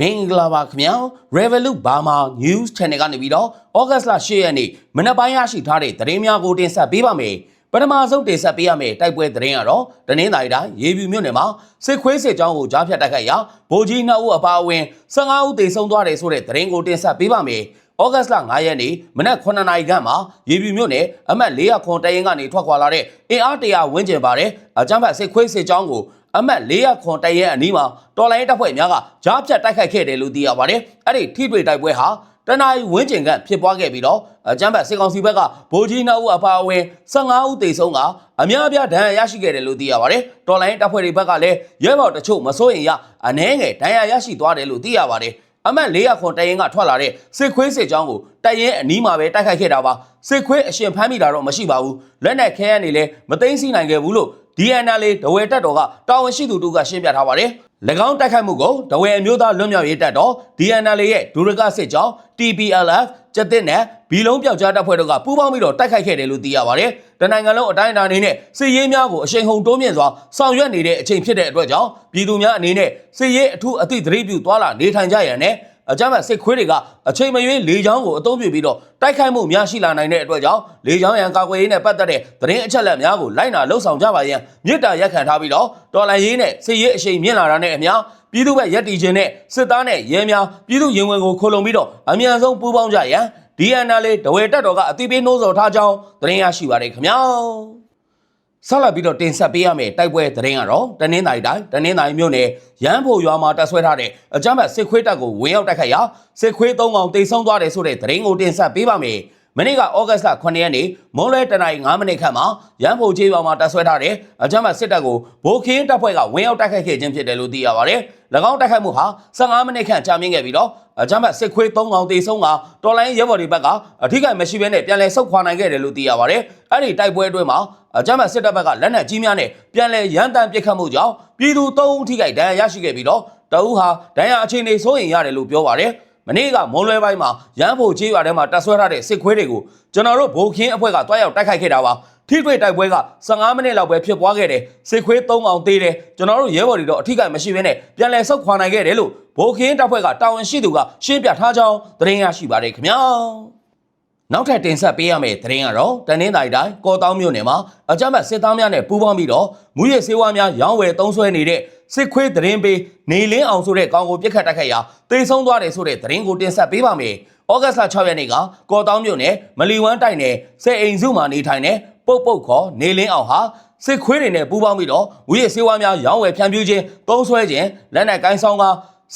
မင်္ဂလာပါခင်ဗျာ Revolut Burma News Channel ကနေပြီးတော့ August လ10ရက်နေ့မနက်ပိုင်းရရှိထားတဲ့သတင်းများကိုတင်ဆက်ပေးပါမယ်ပထမဆုံးတင်ဆက်ပေးရမယ့်တိုက်ပွဲသတင်းကတော့တနင်္သာရီတိုင်းရေပြူမြို့နယ်မှာစစ်ခွေးစစ်ကြောင်းကိုကြားဖြတ်တိုက်ခိုက်ရာဗိုလ်ကြီးနှစ်ဦးအပါအဝင်15ဦးသေဆုံးသွားတယ်ဆိုတဲ့သတင်းကိုတင်ဆက်ပေးပါမယ်ဩဂတ်စ်လ9ရက်နေ့မနက်9နာရီခန့်မှာရေပြူမြို့နယ်အမှတ်400ခွန်တရင်ကနေထွက်ခွာလာတဲ့အင်အားတရာဝန်းကျင်ပါတဲ့အကြမ်းဖက်စစ်ခွေးစစ်ကြောင်းကို အမတ်400ခွန်တရဲအနီးမှာတော်လိုင်းတပ်ဖွဲ့များကကြားဖြတ်တိုက်ခိုက်ခဲ့တယ်လို့သိရပါတယ်။အဲ့ဒီထိတွေ့တိုက်ပွဲဟာတနအီဝင်းကျင်ကဖြစ်ပွားခဲ့ပြီးတော့အကြမ်းဖက်စစ်ကောင်စီဘက်ကဗိုလ်ကြီးနှုတ်အပါအဝင်15ဦးသေဆုံးကအများအပြားဒဏ်ရာရရှိခဲ့တယ်လို့သိရပါတယ်။တော်လိုင်းတပ်ဖွဲ့တွေဘက်ကလည်းရဲဘော်တချို့မစိုးရင်ရအနှဲငယ်ဒဏ်ရာရရှိသွားတယ်လို့သိရပါတယ်။အမတ်400ခွန်တရင်ကထွက်လာတဲ့စစ်ခွေးစစ်ကြောင်းကိုတရင်အနီးမှာပဲတိုက်ခိုက်ခဲ့တာပါစစ်ခွေးအရှင်ဖမ်းမိတာတော့မရှိပါဘူးလက်နက်ခဲရနေလဲမသိမ်းဆီနိုင်ခဲ့ဘူးလို့ DNL ဒဝဲတက်တော်ကတာဝန်ရှိသူတို့ကရှင်းပြထားပါတယ်၎င်းတိုက်ခိုက်မှုကိုဒဝဲအမျိုးသားလွတ်မြောက်ရေးတပ်တော် DNL ရဲ့ဒူရကစစ်ကြောင်း TPLF ကျက်တစ်နဲ့ဘီလုံးပြောက်ကြားတပ်ဖွဲ့တို့ကပူးပေါင်းပြီးတော့တိုက်ခိုက်ခဲ့တယ်လို့သိရပါတယ်။တနိုင်ငံလုံးအတိုင်းအတာအနေနဲ့စစ်ရေးများကိုအရှိန်ဟုန်တိုးမြင့်စွာဆောင်ရွက်နေတဲ့အချိန်ဖြစ်တဲ့အတွက်ကြောင့်ပြည်သူများအနေနဲ့စစ်ရေးအထူးအသည့်သတိပြုသွားလာနေထိုင်ကြရန်နဲ့ အကြမ်းဖက်စစ်ခွေးတွေကအချိန်မရွေးလေကြောင်းကိုအသုံးပြုပြီးတော့တိုက်ခိုက်မှုများရှိလာနိုင်တဲ့အတွက်ကြောင့်လေကြောင်းရန်ကာကွယ်ရေးနဲ့ပတ်သက်တဲ့သတင်းအချက်အလက်များကိုလိုက်နာလှုပ်ဆောင်ကြပါရန်မြစ်တာရက်ခံထားပြီးတော့တော်လှန်ရေးနဲ့စစ်ရေးအရှိန်မြင့်လာတာနဲ့အမျှပြည်သူ့ဘက်ရက်တီခြင်းနဲ့စစ်သားနဲ့ရဲများပြည်သူရင်ဝင်ကိုခိုလုံပြီးတော့အမြန်ဆုံးပူးပေါင်းကြရန် DNL ဒဝဲတက်တော်ကအသိပေးနှိုးဆော်ထားကြောင်းသတင်းရရှိပါတယ်ခင်ဗျာ ဆက်လက်ပြီးတော့တင်ဆက်ပေးရမယ့်တိုက်ပွဲသတင်းကတော့တနင်္သာရီတိုင်းတနင်္သာရီမြို့နယ်ရန်ဖို့ရွာမှာတပ်ဆွဲထားတဲ့အကြမ်းဖက်စစ်ခွေးတပ်ကိုဝင်ရောက်တိုက်ခိုက်ရာစစ်ခွေး၃កောင်တိတ်ဆုံးသွားတယ်ဆိုတဲ့သတင်းကိုတင်ဆက်ပေးပါမယ်။ မနေ့ကဩဂတ်စ်လ9ရက်နေ့မွန်းလွဲတနာရီ9မိနစ်ခန့်မှာရန်ဖို့ကျေးရွာမှာတပ်ဆွဲထားတဲ့အကြမ်းဖက်စစ်တပ်ကိုဗိုလ်ခင်းတပ်ဖွဲ့ကဝင်ရောက်တိုက်ခိုက်ခဲ့ခြင်းဖြစ်တယ်လို့သိရပါတယ်။၎င်းတိုက်ခိုက်မှုဟာ15မိနစ်ခန့်ကြာမြင့်ခဲ့ပြီးတော့အကြမ်းဖက်စစ်ခွေး၃កောင်တိတ်ဆုံးကတော်လိုင်းရဲဘော်တွေဘက်ကအထိကိမရှိဘဲနဲ့ပြန်လည်ဆုတ်ခွာနိုင်ခဲ့တယ်လို့သိရပါတယ်။အဲ့ဒီတိုက်ပွဲအတွင်းမှာအကြမ်းဖက်စစ်တပ်ဘက်ကလက်နက်ကြီးများနဲ့ပြန်လည်ရန်တမ်းပစ်ခတ်မှုကြောင့်ပြည်သူ၃ဦးထိခိုက်ဒဏ်ရာရရှိခဲ့ပြီးတော့တအူးဟာဒဏ်ရာအခြေအနေစိုးရင်ရတယ်လို့ပြောပါတယ် မနေ့ကမွန်လွဲပိုင်းမှာရန်ဖို့ချေးရွာထဲမှာတပ်ဆွဲထားတဲ့စစ်ခွေးတွေကိုကျွန်တော်တို့ဗိုလ်ခင်းအဖွဲ့ကတွားရောက်တိုက်ခိုက်ခဲ့တာပါထိတွေ့တိုက်ပွဲက15မိနစ်လောက်ပဲဖြစ်ပွားခဲ့တယ်စစ်ခွေး3အောင်သေးတယ်ကျွန်တော်တို့ရဲဘော်တွေတော့အထိကိမရှိဘဲနဲ့ပြန်လည်ဆုတ်ခွာနိုင်ခဲ့တယ်လို့ဗိုလ်ခင်းတပ်ဖွဲ့ကတာဝန်ရှိသူကရှင်းပြထားကြောင်းသတင်းရရှိပါတယ်ခင်ဗျာနောက်ထပ်တင်ဆက်ပေးရမယ့်သတင်းကတော့တနင်္သာရီတိုင်းကော်တောင်းမြို့နယ်မှာအကြမ်းဖက်စစ်သားများနဲ့ပူးပေါင်းပြီးတော့မူရစ်စေဝါများရောင်းဝယ်သုံးစွဲနေတဲ့ စစ်ခွေးသတင်းပေးနေလင်းအောင်ဆိုတဲ့ကောင်ကိုပြစ်ခတ်တိုက်ခိုက်ရာတေဆုံးသွားတယ်ဆိုတဲ့သတင်းကိုတင်ဆက်ပေးပါမယ်။ဩဂတ်စ်လ6ရက်နေ့ကကော်တောင်းမြို့နယ်မလီဝမ်းတိုက်နယ်စေအိမ်စုမှာနေထိုင်တဲ့ပုတ်ပုတ်ခေါ်နေလင်းအောင်ဟာစစ်ခွေးတွေနဲ့ပူးပေါင်းပြီးတော့မူရစ်စေဝါများရောင်းဝယ်ဖြန့်ဖြူးခြင်းသုံးစွဲခြင်းလက်နက်ကိုင်းဆောင်က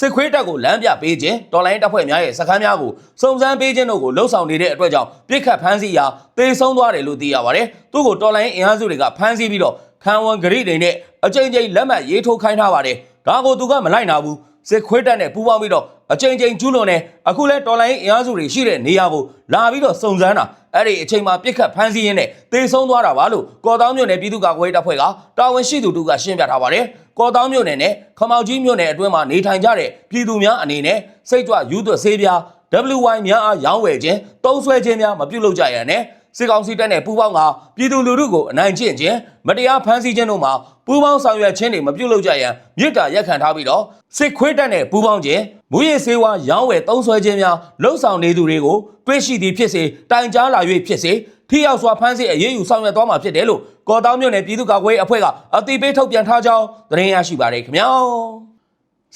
စစ်ခွေးတပ်ကိုလမ်းပြပေးခြင်းတော်လိုင်းတပ်ဖွဲ့များရဲ့စခန်းများကိုစုံစမ်းပေးခြင်းတို့ကိုလှုံ့ဆော်နေတဲ့အတွက်ကြောင့်ပြစ်ခတ်ဖမ်းဆီးရာတေဆုံးသွားတယ်လို့သိရပါတယ်။သူ့ကိုတော်လိုင်းအင်အားစုတွေကဖမ်းဆီးပြီးတော့ ခံဝန်ဂရိတွေနဲ့အကြိမ်ကြိမ်လက်မှတ်ရေးထိုးခိုင်းထားပါတယ်။ဒါကိုသူကမလိုက်နာဘူး။စစ်ခွေးတပ်နဲ့ပူးပေါင်းပြီးတော့အကြိမ်ကြိမ်ကျူးလွန်နေအခုလဲတော်လိုင်းအင်အားစုတွေရှိတဲ့နေရာကိုလာပြီးတော့စုံစမ်းတာအဲ့ဒီအချိန်မှာပြစ်ခတ်ဖမ်းဆီးရင်းနဲ့တေဆုံးသွားတာပါလို့ကော်တောင်းမြို့နယ်ပြည်သူ့ကာကွယ်ရေးတပ်ဖွဲ့ကတာဝန်ရှိသူတို့ကရှင်းပြထားပါတယ်။ကော်တောင်းမြို့နယ်နဲ့ခမောက်ကြီးမြို့နယ်အတွင်းမှာနေထိုင်ကြတဲ့ပြည်သူများအနေနဲ့စိတ်ကြွယူသွဆေးပြား WY များအားရောင်းဝယ်ခြင်းတုံးဆွဲခြင်းများမပြုလုပ်ကြရန်နဲ့ စစ်ကောင်စီတပ်နဲ့ပူးပေါင်းကပြည်သူလူထုကိုအနိုင်ကျင့်ခြင်းမတရားဖမ်းဆီးခြင်းတို့မှာပူးပေါင်းဆောင်ရွက်ခြင်းတွေမပြုလုပ်ကြရန်မြစ်တာရက်ခံထားပြီးတော့စစ်ခွေးတပ်နဲ့ပူးပေါင်းခြင်းမူရည်စေဝါရောင်းဝယ်တုံးဆွဲခြင်းများလှုံ့ဆော်နေသူတွေကိုတွေးရှိသည်ဖြစ်စေတိုင်ကြားလာ၍ဖြစ်စေထိရောက်စွာဖမ်းဆီးအရေးယူဆောင်ရွက်သွားမှာဖြစ်တယ်လို့ကော်တောင်းမြို့နယ်ပြည်သူ့ကာကွယ်ရေးအဖွဲ့ကအသိပေးထုတ်ပြန်ထားကြောင်းသတင်းရရှိပါတယ်ခင်ဗျာ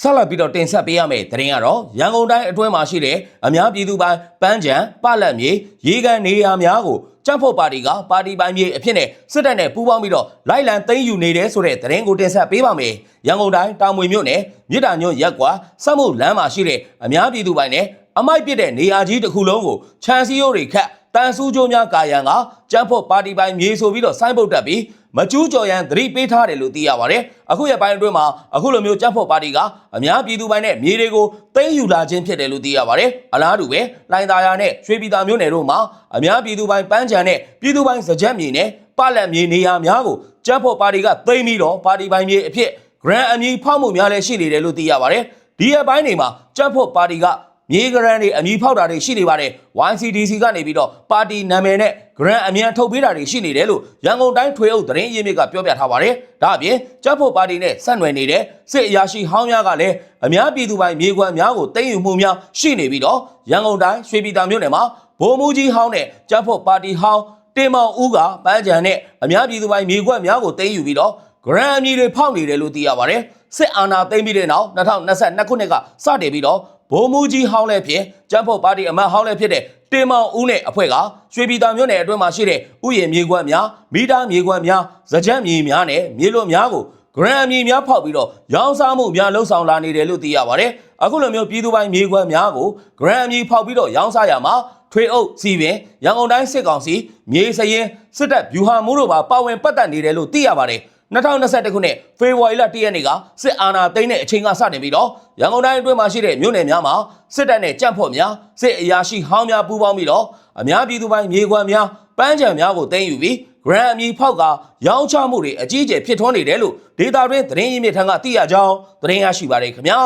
ဆက်လက်ပြီးတော့တင်ဆက်ပေးရမယ့်သတင်းကတော့ရန်ကုန်တိုင်းအတွင်းမှာရှိတဲ့အများပြည်သူပိုင်းပန်းချံပလက်မြေရေကန်နေရာများကိုကြက်ဖို့ပါတီကပါတီပိုင်းမြေအဖြစ်နဲ့စစ်တပ်နဲ့ပူးပေါင်းပြီးတော့လိုက်လံသိမ်းယူနေတယ်ဆိုတဲ့သတင်းကိုတင်ဆက်ပေးပါမယ်။ရန်ကုန်တိုင်းတာမွေမြို့နယ်မြစ်တာညွန့်ရက်ကွာစက်မှုလမ်းမှာရှိတဲ့အများပြည်သူပိုင်းနဲ့အမိုက်ပစ်တဲ့နေရာကြီးတစ်ခုလုံးကိုခြံစည်းရိုးတွေခတ် တန်ဆူးကြိုးများကာယံကကျန်းဖို့ပါတီပိုင်းမြေဆိုပြီးတော့ဆိုင်းပုတ်တက်ပြီးမကျူးကျော်ရန်သတိပေးထားတယ်လို့သိရပါတယ်။အခုရက်ပိုင်းအတွင်းမှာအခုလိုမျိုးကျန်းဖို့ပါတီကအများပြည်သူပိုင်းနဲ့မြေတွေကိုသိမ်းယူလာခြင်းဖြစ်တယ်လို့သိရပါတယ်။အလားတူပဲလိုင်သာယာနဲ့ရွှေပြည်သာမြို့နယ်တို့မှာအများပြည်သူပိုင်းပန်းချံနဲ့ပြည်သူပိုင်းစကြက်မြေနဲ့ပလက်မြေနေရာများကိုကျန်းဖို့ပါတီကသိမ်းပြီးတော့ပါတီပိုင်းမြေအဖြစ် grand အမည်ဖောက်မှုများလည်းရှိနေတယ်လို့သိရပါတယ်။ဒီရက်ပိုင်းတွေမှာကျန်းဖို့ပါတီက မြေဂရန်တွေအမည်ဖောက်တာတွေရှိနေပါတယ် YCDC ကနေပြီးတော့ပါတီနာမည်နဲ့ grant အမြန်ထုတ်ပေးတာတွေရှိနေတယ်လို့ရန်ကုန်တိုင်းထွေအုပ်သတင်းရင်းမြစ်ကပြောပြထားပါတယ်ဒါအပြင်ကြက်ဖို့ပါတီနဲ့ဆက်နွယ်နေတဲ့စစ်အရာရှိဟောင်းများကလည်းအများပြည်သူပိုင်မြေကွက်များကိုသိမ်းယူမှုများရှိနေပြီးတော့ရန်ကုန်တိုင်းရွှေပြည်သာမြို့နယ်မှာဗိုလ်မှူးကြီးဟောင်းနဲ့ကြက်ဖို့ပါတီဟောင်းတင်မောင်ဦးကပန်းချံနဲ့အများပြည်သူပိုင်မြေကွက်များကိုသိမ်းယူပြီးတော့ grand အမည်တွေဖောက်နေတယ်လို့သိရပါတယ်စစ်အာဏာသိမ်းပြီးတဲ့နောက်2022ခုနှစ်ကစတင်ပြီးတော့ ဗိုလ်မှူးကြီးဟောင်းလည်းဖြစ်ကျန်းဖို့ပါတီအမတ်ဟောင်းလည်းဖြစ်တဲ့တင်မောင်ဦးနဲ့အဖွဲ့ကရွှေပြည်သာမြို့နယ်အတွင်းမှာရှိတဲ့ဥယျာဉ်မြေကွက်များမိသားမြေကွက်များစကြက်မြေများနဲ့မြေလွတ်များကို grand အမည်များဖောက်ပြီးတော့ရောင်းစားမှုများလှုပ်ဆောင်လာနေတယ်လို့သိရပါတယ်အခုလိုမျိုးပြည်သူပိုင်းမြေကွက်များကို grand အမည်ဖောက်ပြီးတော့ရောင်းစားရမှာထွေအုပ်စီပင်ရန်ကုန်တိုင်းစစ်ကောင်စီမြေစရင်စစ်တပ်ဗျူဟာမှုတို့ပါပါဝင်ပတ်သက်နေတယ်လို့သိရပါတယ် 2021ခုနှစ်ဖေဖော်ဝါရီလ1ရက်နေ့ကစစ်အာဏာသိမ်းတဲ့အချိန်ကစတင်ပြီးတော့ရန်ကုန်တိုင်းအတွင်းမှာရှိတဲ့မြို့နယ်များမှာစစ်တပ်နဲ့ကြံ့ဖို့များစစ်အရာရှိဟောင်းများပူးပေါင်းပြီးတော့အများပြည်သူပိုင်းမြေခွမ်းများပန်းချံများကိုသိမ်းယူပြီး grand အမည်ဖောက်ကရောင်းချမှုတွေအကြီးအကျယ်ဖြစ်ထွန်းနေတယ်လို့ဒေတာတွင်သတင်းရင်းမြစ်ထံကသိရကြောင်းသတင်းရရှိပါတယ်ခင်ဗျာ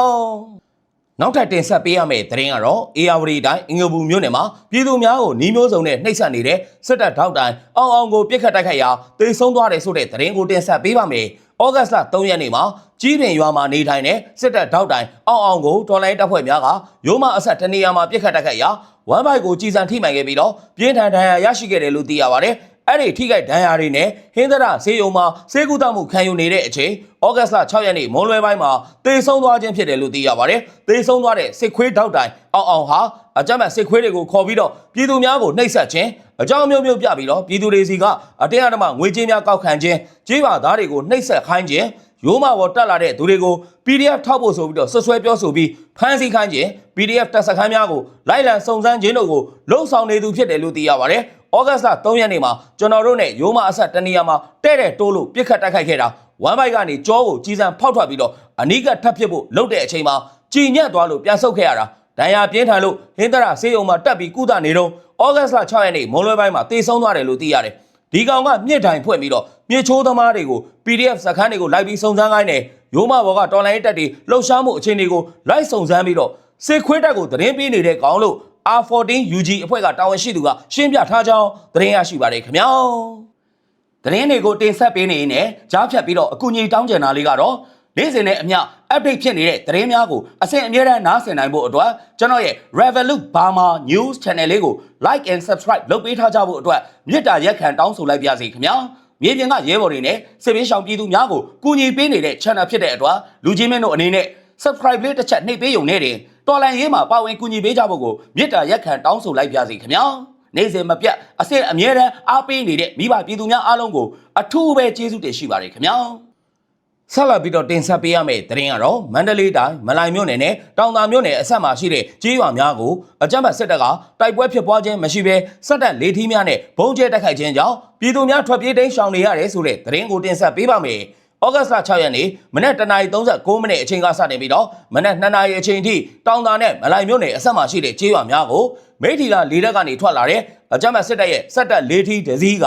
နောက်ထပ်တင်ဆက်ပေးရမယ့်သတင်းကတော့ AR တိုင်းအင်္ဂပူမြို့နယ်မှာပြည်သူများကိုနှီးမျိုးစုံနဲ့နှိပ်စက်နေတဲ့စစ်တပ်ထောက်တိုင်အောင်အောင်ကိုပြစ်ခတ်တိုက်ခိုက်ရာတေဆုံးသွားတယ်ဆိုတဲ့သတင်းကိုတင်ဆက်ပေးပါမယ်။ဩဂတ်စ်လ3ရက်နေ့မှာကြီးပင်ရွာမှာနေထိုင်တဲ့စစ်တပ်ထောက်တိုင်အောင်အောင်ကိုတော်လိုင်းတပ်ဖွဲ့များကရိုးမအဆက်တနေရာမှာပြစ်ခတ်တိုက်ခိုက်ရာဝမ်ဘိုက်ကိုကြီးစံထိမှန်ခဲ့ပြီးတော့ပြင်းထန်ဒဏ်ရာရရှိခဲ့တယ်လို့သိရပါတယ်။ အဲ့ဒီထိခိုက်ဒဏ်ရာတွေနဲ့ဟင်းသရဆေးရုံမှာဆေးကုသမှုခံယူနေတဲ့အချိန်ဩဂတ်စ်လ6ရက်နေ့မွန်လွဲပိုင်းမှာတေဆုံးသွားခြင်းဖြစ်တယ်လို့သိရပါတယ်။တေဆုံးသွားတဲ့စစ်ခွေးတောက်တိုင်အောင်အောင်ဟာအကြမ်းဖက်စစ်ခွေးတွေကိုခေါ်ပြီးတော့ပြည်သူများကိုနှိပ်စက်ခြင်းအကြောင်းမျိုးမျိုးပြပြီးတော့ပြည်သူတွေစီကအတင်းအဓမ္မငွေကြေးများကောက်ခံခြင်းကြေးပါသားတွေကိုနှိပ်စက်ခိုင်းခြင်းရိုးမပေါ်တက်လာတဲ့သူတွေကို PDF ထောက်ဖို့ဆိုပြီးတော့ဆွဆွဲပြောဆိုပြီးဖမ်းဆီးခိုင်းခြင်း PDF တပ်စခန်းများကိုလိုက်လံစုံစမ်းခြင်းတို့ကိုလှုံ့ဆော်နေသူဖြစ်တယ်လို့သိရပါတယ်။ ဩဂတ်စ်လ3ရက်နေ့မှာကျွန်တော်တို့နဲ့ရိုးမအဆက်တနေရာမှာတဲ့တဲ့တိုးလို့ပြစ်ခတ်တိုက်ခိုက်ခဲ့တာဝမ်ဘိုက်ကနေကြောကိုကြီးစံဖောက်ထွက်ပြီးတော့အနီးကထပ်ဖြစ်ဖို့လုပ်တဲ့အချိန်မှာကြည်ညက်သွားလို့ပြန်ဆုတ်ခဲ့ရတာဒဏ်ရာပြင်းထန်လို့ဟင်းသရဆေးရုံမှာတက်ပြီးကုသနေတော့ဩဂတ်စ်လ6ရက်နေ့မွန်လွဲပိုင်းမှာတေဆုံးသွားတယ်လို့သိရတယ်။ဒီကောင်ကမြစ်တိုင်ဖွင့်ပြီးတော့မြေချိုးသမားတွေကို PDF စခန်းတွေကိုလိုက်ပြီးစုံစမ်းခိုင်းတယ်။ရိုးမဘော်ကတော်လိုင်းတက်တွေလှုပ်ရှားမှုအခြေအနေကိုလိုက်စုံစမ်းပြီးတော့စစ်ခွေးတက်ကိုသတင်းပေးနေတဲ့ကောင်လို့ R14 UG အဖွဲ့ကတာဝန်ရှိသူကရှင်းပြထားကြောင်းသတင်းရရှိပါတယ်ခင်ဗျာ။သတင်းတွေကိုတင်ဆက်ပေးနေရင်းနဲ့ကြားဖြတ်ပြီးတော့အကူအညီတောင်းကျင်တာလေးကတော့နေ့စဉ်နဲ့အမျှ update ဖြစ်နေတဲ့သတင်းများကိုအစဉ်အမြဲတမ်းနားဆင်နိုင်ဖို့အတွက်ကျွန်တော်ရဲ့ Revolut Burma News Channel လေးကို like and subscribe လုပ်ပေးထားကြဖို့အတွက်မြစ်တာရက်ခံတောင်းဆိုလိုက်ပါစီခင်ဗျာမြေပြင်ကရဲဘော်တွေနဲ့စစ်ပေးရှောင်ပြည်သူများကိုကူညီပေးနေတဲ့ channel ဖြစ်တဲ့အတွက်လူချင်းမင်းတို့အနေနဲ့ subscribe လေးတစ်ချက်နှိပ်ပေးုံနဲ့တင် တော်လန်ရေးမှာပါဝင်ကူညီပေးကြဖို့ကိုမြစ်တာရက်ခံတောင်းဆိုလိုက်ပါစီခင်ဗျာနေ့စဉ်မပြတ်အစစ်အမြဲတမ်းအားပေးနေတဲ့မိဘပြည်သူများအားလုံးကိုအထူးပဲကျေးဇူးတင်ရှိပါတယ်ခင်ဗျာဆက်လက်ပြီးတော့တင်ဆက်ပေးရမယ့်သတင်းကတော့မန္တလေးတိုင်းမလိုင်မြို့နယ်နဲ့တောင်သာမြို့နယ်အဆက်မှာရှိတဲ့ကြေးရွာများကိုအကြမ်းဖက်စစ်တပ်ကတိုက်ပွဲဖြစ်ပွားခြင်းမရှိဘဲစစ်တပ်လေးထီးများနဲ့ဘုံကျဲတိုက်ခိုက်ခြင်းကြောင့်ပြည်သူများထွက်ပြေးတိမ်းရှောင်နေရတယ်ဆိုတဲ့သတင်းကိုတင်ဆက်ပေးပါမယ်။ ဩဂတ်စ်လ6ရက်နေ့မနက်09:39မိနစ်အချိန်ကစတင်ပြီးတော့မနက်2နာရီအချိန်ထိတောင်သာနဲ့မလိုင်မြို့နယ်အဆက်မှာရှိတဲ့ကြေးရွာများကိုမိထီလာလေးတက်ကနေထွက်လာတဲ့အကြမ်းဖက်စစ်တပ်ရဲ့စစ်တပ်လေးထီးဒဇီးက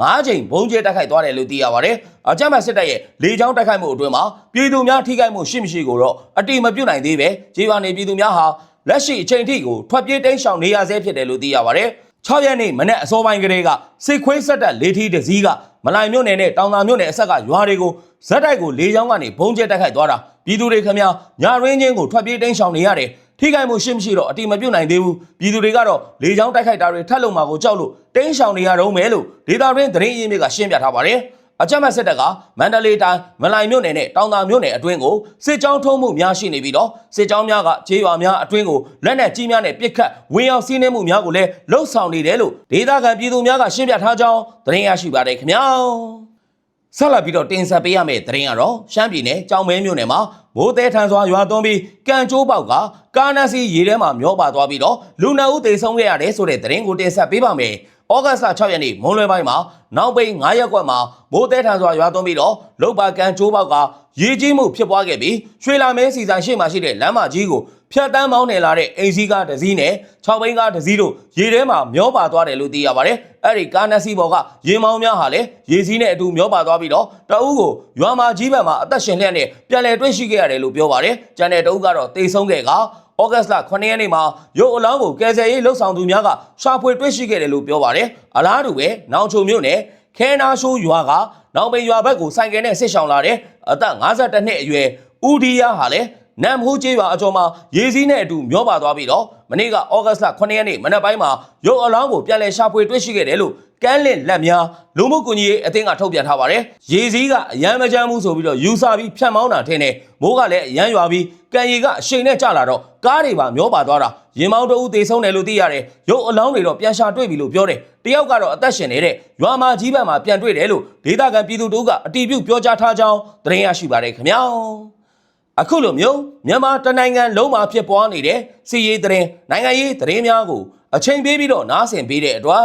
၅ချိန်ဘုံကျဲတိုက်ခိုက်သွားတယ်လို့သိရပါတယ်။အကြမ်းဖက်စစ်တပ်ရဲ့လေကြောင်းတိုက်ခိုက်မှုအတွင်းမှာပြည်သူများထိခိုက်မှုရှိမရှိကိုတော့အတိမပြုတ်နိုင်သေးပဲကြေးရွာနေပြည်သူများဟာလက်ရှိအချိန်ထိကိုထွက်ပြေးတိမ်းရှောင်နေရဆဲဖြစ်တယ်လို့သိရပါတယ်။6ရက်နေ့မနေ့အစောပိုင်းကလေးကစစ်ခွေးဆက်တက်လေးထီးတစည်းက မလိုင်မြို့နယ်နဲ့တောင်သာမြို့နယ်အဆက်ကရွာတွေကိုဇက်တိုက်ကိုလေကြောင်းကနေဘုံကျဲတိုက်ခိုက်သွားတာပြည်သူတွေခမညာညရင်းချင်းကိုထွက်ပြေးတိမ်းရှောင်နေရတယ်ထိခိုက်မှုရှိမရှိတော့အတိမပြုတ်နိုင်သေးဘူးပြည်သူတွေကတော့လေကြောင်းတိုက်ခိုက်တာတွေထပ်လုံမှာကိုကြောက်လို့တိမ်းရှောင်နေရတော့မယ်လို့ဒေတာရင်းသတင်းရင်းမြစ်ကရှင်းပြထားပါတယ် အကြမ်းဖက်စစ်တပ်ကမန္တလေးတိုင်းမလိုင်မြို့နယ်နဲ့တောင်သာမြို့နယ်အတွင်းကိုစစ်ကြောင်းထုံးမှုများရှိနေပြီးတော့စစ်ကြောင်းများကခြေရွာများအတွင်းကိုလက်နက်ကြီးများနဲ့ပစ်ခတ်ဝင်ရောက်စီးနှင်းမှုများကိုလည်းလှုပ်ဆောင်နေတယ်လို့ဒေသခံပြည်သူများကရှင်းပြထားကြောင်းသတင်းရရှိပါတယ်ခင်ဗျာဆက်လက်ပြီးတော့တင်ဆက်ပေးရမယ့်သတင်းကတော့ရှမ်းပြည်နယ်ကြောင်မဲမြို့နယ်မှာမိုးတဲထန်စွာရွာသွန်းပြီးကံကျိုးပေါက်ကကာနစီရေထဲမှာမျောပါသွားပြီးတော့လူနအုပ်သေဆုံးခဲ့ရတယ်ဆိုတဲ့သတင်းကိုတင်ဆက်ပေးပါမယ်။ ဩဂတ်စ်လ6ရက်နေ့မွန်းလွဲပိုင်းမှာနောက်ပိန်9ရက်ကွက်မှာမိုးတဲထန်စွာရွာသွန်းပြီးတော့လုတ်ပါကံကျိုးပေါက်ကရေကြီးမှုဖြစ်ပွားခဲ့ပြီးရွှေလာမဲစီဆိုင်ရှိမှရှိတဲ့လမ်းမကြီးကိုဖြတ်တန်းမောင်းနေလာတဲ့အိမ်စီးကားတစ်စီးနဲ့6ဘိန်းကားတစ်စီးတို့ရေထဲမှာမျောပါသွားတယ်လို့သိရပါတယ်။အဲ့ဒီကားနက်စီဘော်ကရေမောင်းများဟာလည်းရေစီးနဲ့အတူမျောပါသွားပြီးတော့တအုပ်ကိုရွာမာကြီးဘက်မှာအသက်ရှင်လျက်နဲ့ပြန်လည်တွေ့ရှိခဲ့ရတယ်လို့ပြောပါတယ်။ကျန်တဲ့တအုပ်ကတော့တေဆုံးခဲ့က ဩဩဂတ်လ9ရက်နေ့မှာရုပ်အလောင်းကိုကယ်ဆယ်ရေးလှုပ်ဆောင်သူများကရှာဖွေတွေ့ရှိခဲ့တယ်လို့ပြောပါတယ်အလားတူပဲနောင်ချုံမြို့နယ်ခဲနာရှိုးရွာကနောင်ပိန်ရွာဘက်ကိုစိုက်ကယ်နဲ့ဆစ်ဆောင်လာတဲ့အသက်52နှစ်အရွယ်ဦးဒီယာဟာလည်းနမ်ဟိုးကျေးရွာအကျော်မှာရေစည်းနဲ့အတူမျောပါသွားပြီးတော့မနေ့ကဩဂတ်လ9ရက်နေ့မနက်ပိုင်းမှာရုပ်အလောင်းကိုပြန်လည်ရှာဖွေတွေ့ရှိခဲ့တယ်လို့ ကမ်းလင့်လက်များလူမှုကွန်ရက်အသင်းကထုတ်ပြန်ထားပါတယ်။ရေစည်းကအရန်မကြမ်းဘူးဆိုပြီးတော့ယူဆပြီးဖြတ်မောင်းတာထင်တယ်။မိုးကလည်းအရန်ရွာပြီးကံရီကအရှိန်နဲ့ကျလာတော့ကားတွေပါမျောပါသွားတာ။ရင်မောင်းတအုပ်သေးဆုံးတယ်လို့သိရတယ်။ရုပ်အလောင်းတွေတော့ပြန်ရှာတွေ့ပြီလို့ပြောတယ်။တယောက်ကတော့အသက်ရှင်နေတဲ့ရွာမာကြီးဘက်မှာပြန်တွေ့တယ်လို့ဒေသခံပြည်သူတို့ကအတီးပြုတ်ပြောကြားထားကြောင်းသတင်းရရှိပါတယ်ခင်ဗျာ။အခုလိုမျိုးမြန်မာတနိုင်ငံလုံးမှာဖြစ်ပွားနေတဲ့စီရေးသတင်းနိုင်ငံရေးသတင်းများကိုအချိန်ပေးပြီးတော့နားဆင်ပေးတဲ့အတွက်